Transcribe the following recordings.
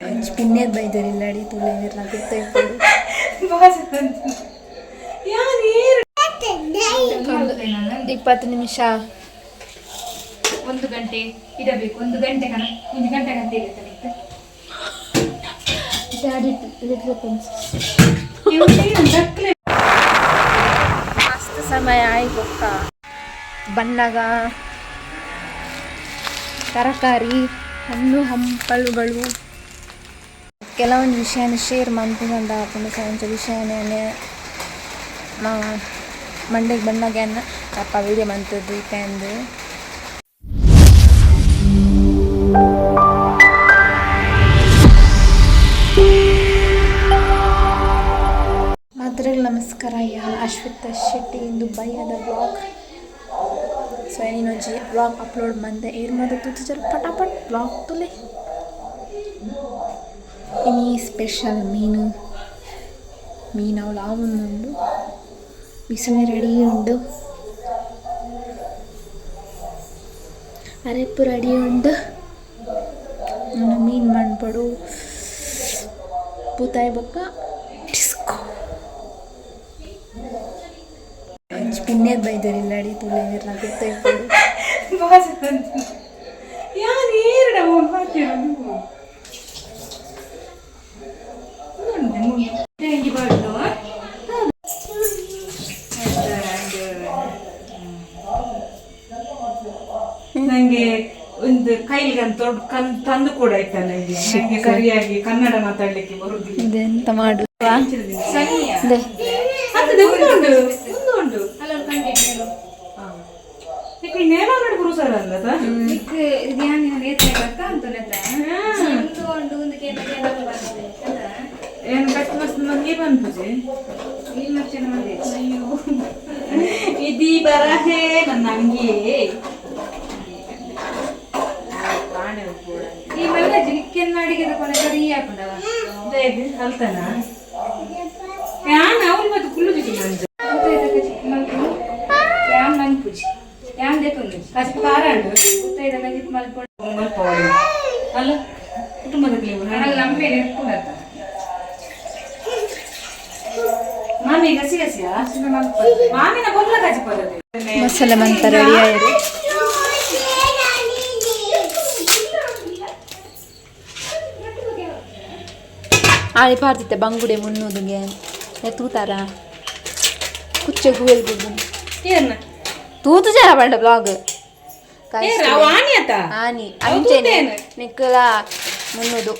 ಬೈದರಿಲ್ಲ ಅಡಿ ತುಳಿದಿರ ಗೊತ್ತಾಯ್ತು ಇಪ್ಪತ್ತು ನಿಮಿಷ ಒಂದು ಗಂಟೆ ಇಡಬೇಕು ಒಂದು ಗಂಟೆ ಕಣ ಒಂದು ಗಂಟೆ ಗಂಟೆ ಇರುತ್ತೆ ಡ್ಯಾಡಿ ಮಸ್ತ್ ಸಮಯ ಆಯ್ತು ಬಣ್ಣಗ ತರಕಾರಿ ಹಣ್ಣು ಹಂಪಲುಗಳು. ಕೆಲವೊಂದು ವಿಷಯನ ಶೇರ್ ಮಾಡ್ಕೊಂಡ ಪುಂಡ ಕೆಲವೊಂದು ವಿಷಯನೇ ಮಂಡೆಗೆ ಬಂದಾಗ ಅಪ್ಪ ವಿಡಿಯೋ ಈ ಟೈಮ್ದು ಮಾತ್ರೆಗೆ ನಮಸ್ಕಾರ ಯಾರು ಅಶ್ವಿತಾ ಶೆಟ್ಟಿ ಇಂದು ಅದ ಬ್ಲಾಗ್ ಸೊ ಏನೊಂಜಿ ಬ್ಲಾಗ್ ಅಪ್ಲೋಡ್ ಮಂದೆ ಏರ್ ಮಾದ ಪಟಾಪಟ್ ಬ್ಲಾಗ್ ತುಲೆ. ಆವುಂದುಂಡು ಬಿಸಿಲು ರೆಡಿ ಉಂಡು ಅರೆಪ್ಪು ರೆಡಿ ಉಂಡು ನನ್ನ ಮೀನು ಮಣ್ಪಡು ಪೂತಾಯಿ ಬೊಕ್ಕ ಡಿಸ್ಕೋ ಅಂಚ್ ಪಿನ್ನೇದ್ ಬೈದರಿಲ್ಲ ಅಡಿ ತುಳಿದಿರ ಗೊತ್ತಾಯ್ತು ನಂಗೆ ಒಂದು ಕೈಲಿಗೆ ದೊಡ್ಡ ಕನ್ ತಂದು ಕೂಡ ಆಯ್ತಾ ನನಗೆ ನಂಗೆ ಸರಿಯಾಗಿ ಕನ್ನಡ ಮಾತಾಡ್ಲಿಕ್ಕೆ ಬರುದಿಲ್ಲ. ಇದೆಂತ ಇದೆ. ಆಗ್ತದೆ ಒಂದು ಉಂಟು ಒಂದು ಉಂಟು ಹಾ. ಈಗ ನೇರ ನೋಡಿ ಗುರುಸರ ಅಲ್ಲದ ಏನು ಕಷ್ಟ ಮಸ್ತ್ ಮಂಗೆ ಬಂತದೆ ಇದೀ ಬರಹೇ ನನ್ನ ಅಂಗಿ ಕಾಣೆ ಕೂಡ ಅಲ್ತಾನ ಯಾನ್ ಅವ್ರು ಮತ್ತೆ ಕುಲ್ಲು ಜಿಗಿ ಮಂಜು ಕಷ್ಟ ಕಾರಂಡು ಒಂಬಲ್ ಪೌಡಿ ಅಲ್ಲ ಕುಟುಂಬದ ನೀವು ಮಾಮಿ ಗಸಿ ಗಸಿಯಾ? ಮಾಮಿನ ಬೊಲ್ಲ ಕಾಜಿ ಪದದೆ ಮಸಾಲೆ ಮಂತ ರೆಡಿ ಆಯ್ತು ಆಳಿ ಪಾರ್ತಿತ್ತೆ ಬಂಗುಡೆ ಮುನ್ನೂದಿಗೆ. ತೂತಾರ? ಕುಚ್ಚೆ ಗುವೆಲ್ ತೂತು ಜನ ಬಂಡ ಬ್ಲಾಗ್ ಆನಿ ಅಂಚೆನೆ. ನಿಕ್ಕಲ ಮುನ್ನೂದು.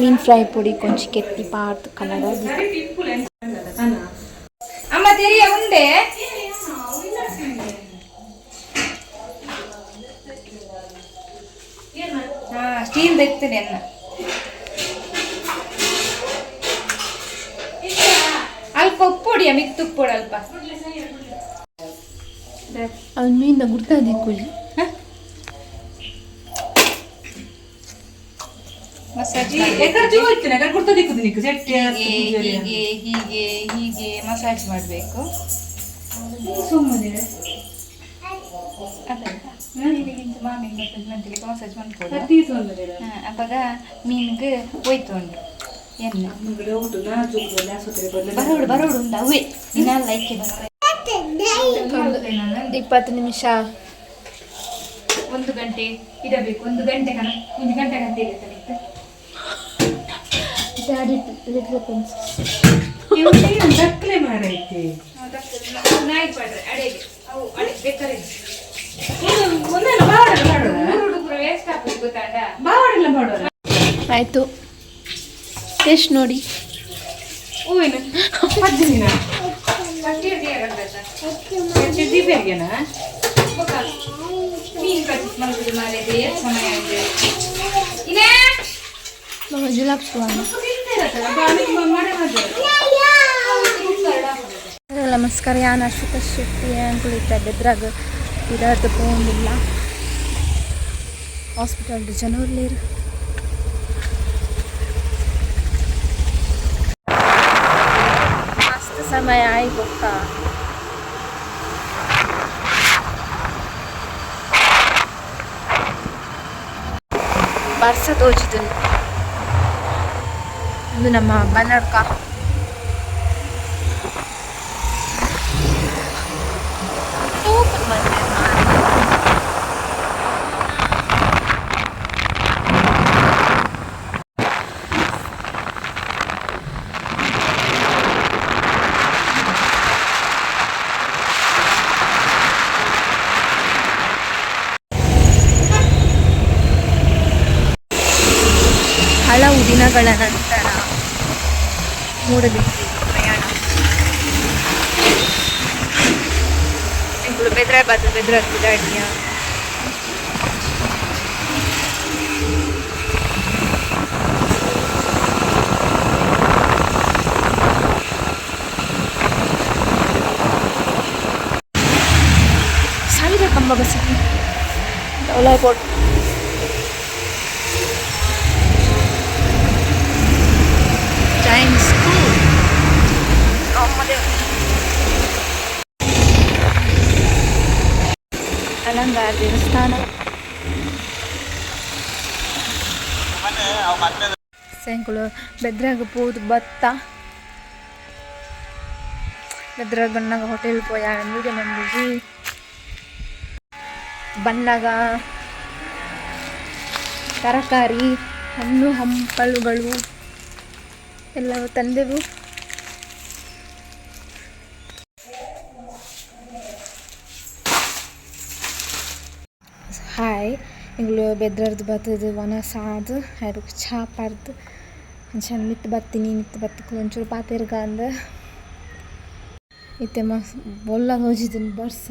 ಮೀನ್ ಫ್ರೈ ಪುಡಿ ಕೊಂಚ ಕೆತ್ತಿ ಪಾರ್ತ್ ಕಲರ್ ಅಮ್ಮ ತೆರಿಯ ಉಂಡೆ. ಸ್ಟೀಲ್ ತೆಗ್ತೇನೆ ಅನ್ನ. ಅಲ್ಪ ಉಪ್ಪೊಡಿಯ ಮಿಕ್ ಉಪ್ಪೊಡಿ ಅಲ್ಪ. ಅವ್ನ ಮೀನ ಗುಡ್ತಾ ಮಸಾಜಿ ಹೀಗೆ ಹೀಗೆ ಹೀಗೆ ಹೀಗೆ ಮಸಾಜ್ ಮಾಡಬೇಕು. ಸುಮ್ಮನೆ. ಮಾಮಿ ಮಸಾಜ್ ಮಸಾಜ್ ಮಾಡ್ಬೋದು ಹತ್ತಿ ತೊಂದರೆ ಹಾ, ಅವಾಗ ಮೀನ್ಗೆ ಹೋಯ್ತು ಉಂಟು ಎಣ್ಣೆ ಬರೋಡು ಬರೋಡು ಉಂಟ ಅವೇ ಇನ್ನಲ್ಲ ಐಕೆ ಇಪ್ಪತ್ತು ನಿಮಿಷ. ಒಂದು ಗಂಟೆ ಇಡಬೇಕು ಒಂದು ಗಂಟೆ ಕಣ ಒಂದು ಗಂಟೆ ಗಂಟೆ ಇರುತ್ತೆ ದಕ್ಕಲೆ ಮಾಡೈತೆ ನಾಯಿ ಪಾಡ್ರೆ ಅಡೆಗೆ. ಅವು ಅಡೆ ಬೇಕಾದ್ರೆ ಆಯಿತು. ಟೇಸ್ಟ್ ನೋಡಿ. ಎಷ್ಟು ಮಾಡೇ ನಮಸ್ಕಾರ ಯಾನ್ ಅಶ್ವಿತ ಶೆಟ್ಟಿ ಅಂಕುಳಿತ ಬೆದ್ರಾಗ ಇದಾರ್ದು ಪೋಂದಿಲ್ಲ ಹಾಸ್ಪಿಟಲ್ ಜನೂರ್ಲೇರು ಮಸ್ತ್ ಸಮಯ ಆಯ್ ಬೊಕ್ಕ ಬರ್ಸ ತೋಚಿದು ಇದು ನಮ್ಮ ಬನ್ನಡ್ಕ ಓಪನ್ ಮಾಡಿದೆ bedre, bedre, bedre, bedre, bedre. Sali na kamba basi. Wala airport. Giant school. Oh, my God. Alangar ದೇವಸ್ಥಾನ. ಸಾಯಂಕಾಲ ಬೆದ್ರಾಗ ಪೂದ್ ಭತ್ತ ಬೆದ್ರಾಗ ಬಣ್ಣಾಗ ಹೋಟೆಲ್ ಪೋಯ ಅಂದ್ರೆ ಮಂದಿಜಿ ಬಣ್ಣಾಗ ತರಕಾರಿ, ಹಣ್ಣು, ಹಂಪಲುಗಳು, ಎಲ್ಲವೂ ತಂದೆವು. ಹಾಯ್ ಇಂಗ್ಳು ಬೆದ್ರದ್ದು ಬತ್ತದು ಒಣ ಸಾದು ಚಾ ಚಾಪಾರ್ದು ಅಂಚನೆ ಮಿತ್ ಬತ್ತೀನಿ ಮಿತ್ತು ಬತ್ತಕ್ಕೆ ಒಂಚೂರು ಪಾತೆರ್ಗ ಅಂದ ಇತ್ತೆ ಮಸ್ ಬೊಲ್ಲಾಗ ಹೋಜಿದ್ದೀನಿ ಬರ್ಸ.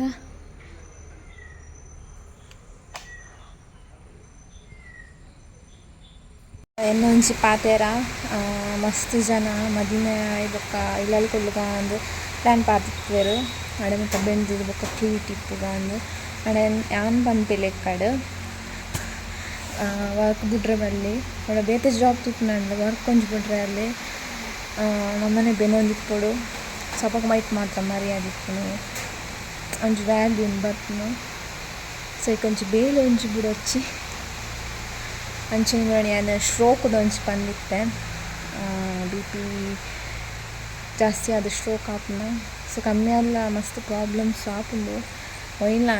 ಎನ್ನೊಂಜಿ ಪಾತೆರ ಮಸ್ತ್ ಜನ ಮದಿಮೆ ಬೊಕ್ಕ ಇಲ್ಲಲ್ ಕೊಡ್ಲುಗ ಅಂದು ಪ್ಲ್ಯಾನ್ ಪಾತಿತ್ವೆರ್ ಅಡೆ ಮುತ್ತ ಬೆಂದಿದ್ದು ಬೊಕ್ಕ ಟ್ರೀಟ್ ಇಪ್ಪುಗ ಅಂದು ಅಡೆ ಯಾನ್ ಪನ್ಪೆಲೆ ಎಕ್ಕಡ್ ವರ್ಕ್ ಬಿಡ್ರೆ ಬಲ್ಲಿ ಅವಳ ಬೇತೆ ಜಾಬ್ ತಿಪ್ಪುನಂಡು ವರ್ಕ್ ಒಂಜಿ ಬಿಡ್ರೆ ಅಲ್ಲಿ ಆ, ನಮ್ಮನೆ ಬೆನೊಂದಿಪ್ಪುಡು ಸಪಕ್ ಮೈಟ್ ಮಾತ್ರ ಮರ್ಯಾದಿಪ್ಪುನು ಒಂಜಿ ವ್ಯಾಲ್ಯೂ ಬತ್ನು ಸೊ ಇಕೊಂಚಿ ಬೇಲೆ ಒಂಜಿ ಬಿಡೊಚ್ಚಿ ಅಂಚನೆ ನಾನು ಸ್ಟ್ರೋಕ್ದು ಒಂಚು ಬಂದಿತ್ತೆ ಬಿ ಪಿ ಜಾಸ್ತಿ ಆದ ಸ್ಟ್ರೋಕ್ ಆಪುನ ಸೊ ಕಮ್ಮಿ ಆಲ್ಲ ಮಸ್ತ್ ಪ್ರಾಬ್ಲಮ್ಸ್ ಆಪುಂಡು ಒಯ್ನ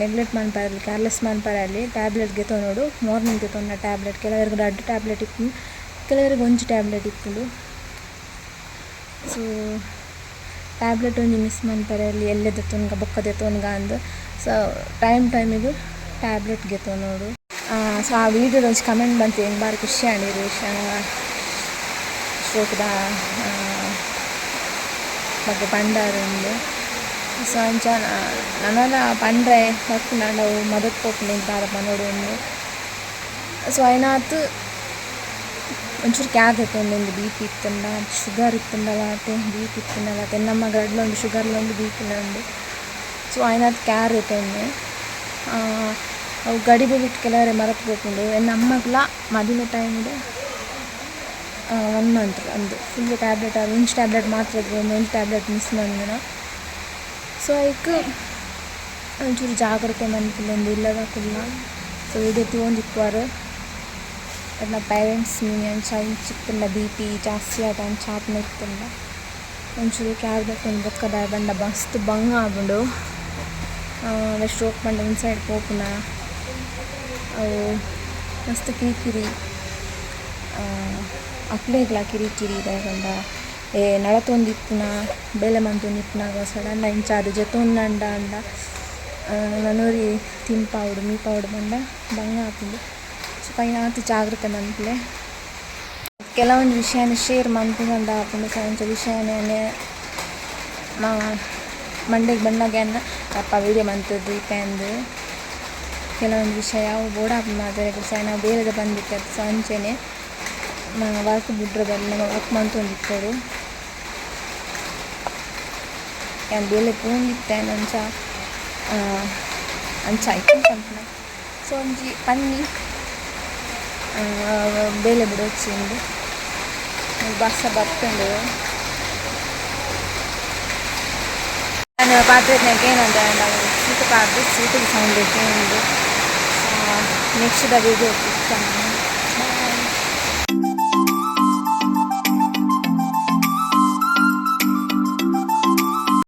ನೆಗ್ಲೆಕ್ಟ್ ಮನ್ಪರಲ್ಲಿ ಕೇರ್ಲೆಸ್ ಮಾಡ್ಬಾರಲ್ಲಿ ಟ್ಯಾಬ್ಲೆಟ್ಗೆ ತೊಗೊಂಡು ಮಾರ್ನಿಂಗ್ಗೆ ತೊನ್ನ ಟ್ಯಾಬ್ಲೆಟ್ ಕೆಲವರಿಗೆ ಎರಡು ಟ್ಯಾಬ್ಲೆಟ್ ಇತ್ತು, ಕೆಲವರಿಗೆ ಒಂಜಿ ಟ್ಯಾಬ್ಲೆಟ್ ಇತ್ತು. ಸೊ ಟ್ಯಾಬ್ಲೆಟ್ ಒಂಜಿ ಮಿಸ್ ಮನ್ಪರಲ್ಲಿ ಎಲ್ಲೆದ ತೊನ್ಗ, ಬೊಕ್ಕದೆ ತೊನ್ಗ ಅಂದು. ಸೊ ಟೈಮ್ ಟೈಮಿಗೂ ಟ್ಯಾಬ್ಲೆಟ್ಗೆ ತೊಗೊಂಡು. ಸೊ ಆ ವಿಡಿಯೋ ಒಂಚು ಕಮೆಂಟ್ ಬಂತು, ಏನು ಬಾರಿ ಖುಷಿ ಆಂಡಿರು ಸ್ಟ್ರೋಕ್ದ ಬಗ್ಗೆ ಪಂಡಾರಂದು ಅಂಚ ನನ್ನದ ಪಂಡ್ರೆ ವರ್ಕ್ ನಾಡವು ಮದಕ್ ಪೋಪುನ ಬಾರ ಪನೋಡು ಒಂದು ಸೊ ಅಯ್ನಾತ್ ಒಂಚೂರು ಕ್ಯಾರ್ ತೆತ್ತೊಂದು ಬಿ ಪಿ ಇತ್ತಂಡ ಶುಗರ್ ಇತ್ತಂಡ ಅತ್ತೆ ಬಿ ಪಿ ಇತ್ತಂಡ ವಾತೆ ನಮ್ಮ ಗಡ್ಲೊಂದು ಶುಗರ್ಲೊಂದು ಬಿ ಪಿನ ಉಂಡು ಸೊ ಅಯ್ನಾತ್ ಕ್ಯಾರ್ ಇತ್ತೊಂದು ಅವು ಗಡಿಬೆ ಬಿಟ್ಟು ಕೆಲವರೇ ಮರೆತು ಹೋಗ್ಕೊಂಡು ನಮ್ಮಗ್ಲ ಮದುವೆ ಟೈಮ್ಗೆ ಒನ್ ಮಂತ್ ಅಂದು ಫುಲ್ ಟ್ಯಾಬ್ಲೆಟ್ ಅದು ಒಂದು ಟ್ಯಾಬ್ಲೆಟ್ ಮಾತ್ರ ಒಂದು ಟ್ಯಾಬ್ಲೆಟ್ ಮಿಸ್ ಮಾಡಿನ ಸೊ ಐಕ್ ಒಂಚೂರು ಜಾಗ್ರತೆ ಮನ್ಪುಲೊಂದು ಇಲ್ಲದ ಕುಲ್ಲ ಸೊ ಇದೇ ಇಕ್ವಾರ ಎಲ್ಲ ಪೇರೆಂಟ್ಸ್ ನೀನ್ ಅಂಚ ಚಿಕ್ಕಲ್ಲ ಬಿ ಪಿ ಜಾಸ್ತಿ ಆದ ಅಂಚ ಆಪನ ಒಂಚೂರು ಒಂಚೂರು ಕ್ಯಾರ್ ಬೇಕು ಬೊಕ್ಕದ ಬಂಡ ಮಸ್ತ್ ಬಂಗ ಆಗುಂಡು ಸ್ಟ್ರೋಕ್ ಬಂಡ ಇನ್ಸೈಡ್ ಪೋಪುನ ಅವು ಮಸ್ತ್ ಕಿರಿಕಿರಿ ಕಿರಿ ಕಿರಿಕಿರಿ ಇದಾಗಂಡ ಏ ನಡತೊಂದಿಪ್ಪುನ ಬೇಲೆ ಮಂತೊಂದಿಪ್ಪುನಾಗ ಸಡನ್ನ ಇಂಚಾದ ಜೆತೊಂದಂಡ ಅಂಡ ನನೂರಿ ತಿಂಪಾವುಡು ಮೀಪಾವುಡು ಪಂಡ ಬಂಗ ಆಪುಂಡು ಸೊ ಪೈನಾತ್ ಜಾಗ್ರತೆ ಮನ್ಪುಲೆ ಕೆಲವೊಂದು ವಿಷಯನ ಶೇರ್ ಮನ್ಪುಗಂಡ ಆಪುಂಡು ಕೆಲವೊಂದು ವಿಷಯನೇ ಮಂಡೆಗೆ ಬಂದಾಗನ್ನ ಅಪ್ಪ ವೀಡಿಯೋ ಮಂತದ್ದು ಇಪ್ಪಂದು ಕೆಲವೊಂದು ವಿಷಯ ಬೋಡ ಮಾತಾಡೋ ವಿಷಯ ನಾವು ಬೇರೆದ ಬಂದಿತ್ತು, ಅದು ಸಂಚೆನೆ. ವರ್ಕ್ ಬಿಡ್ರದಲ್ಲಿ ವರ್ಕ್ ಮಂತೊಂದಿತ್ತೋಡು ಏನು ಬೇಲೆ ಪೂಂದಿತ್ತೆ ಅಂಚ ಅಂಚ ಆಯ್ತು ಪಂಪನ ಸೊ ಒಂಜಿ ಪನ್ನಿ ಬೇಲೆ ಬಿಡೋಚ್ಚಿಂದು ಬಸ್ಸ ಬರ್ತಂಡು ನಾನು ಪಾತ್ರೆನಾಗ ಏನಂತ ಸೀಟು ಪಾತ್ರೆ ಸೀಟಿಗೆ ಸೌಂಡ್ ಉಂಟು ನೆಕ್ಸ್ಟ್ ದ ವಿಡಿಯೋ